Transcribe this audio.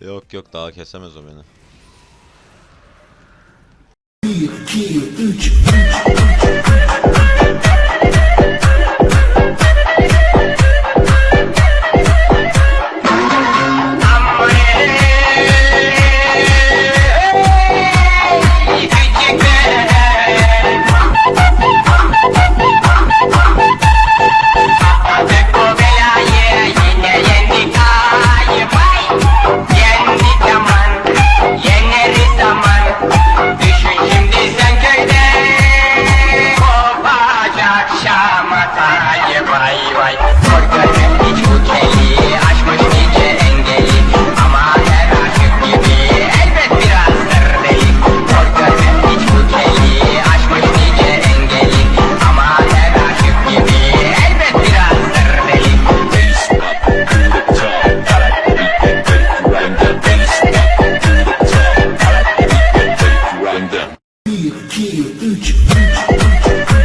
Yok yok daha kesemez o beni. 1, 2, 3, 3, 3. vay vay. Kor görmem hiç bu keli. Aşmış nice engeli. Ama her aşık gibi. Elbet birazdır deli Kor görmem hiç bu keli. Aşmış nice engeli. Ama her aşık gibi. Elbet birazdır deli1, 2, 3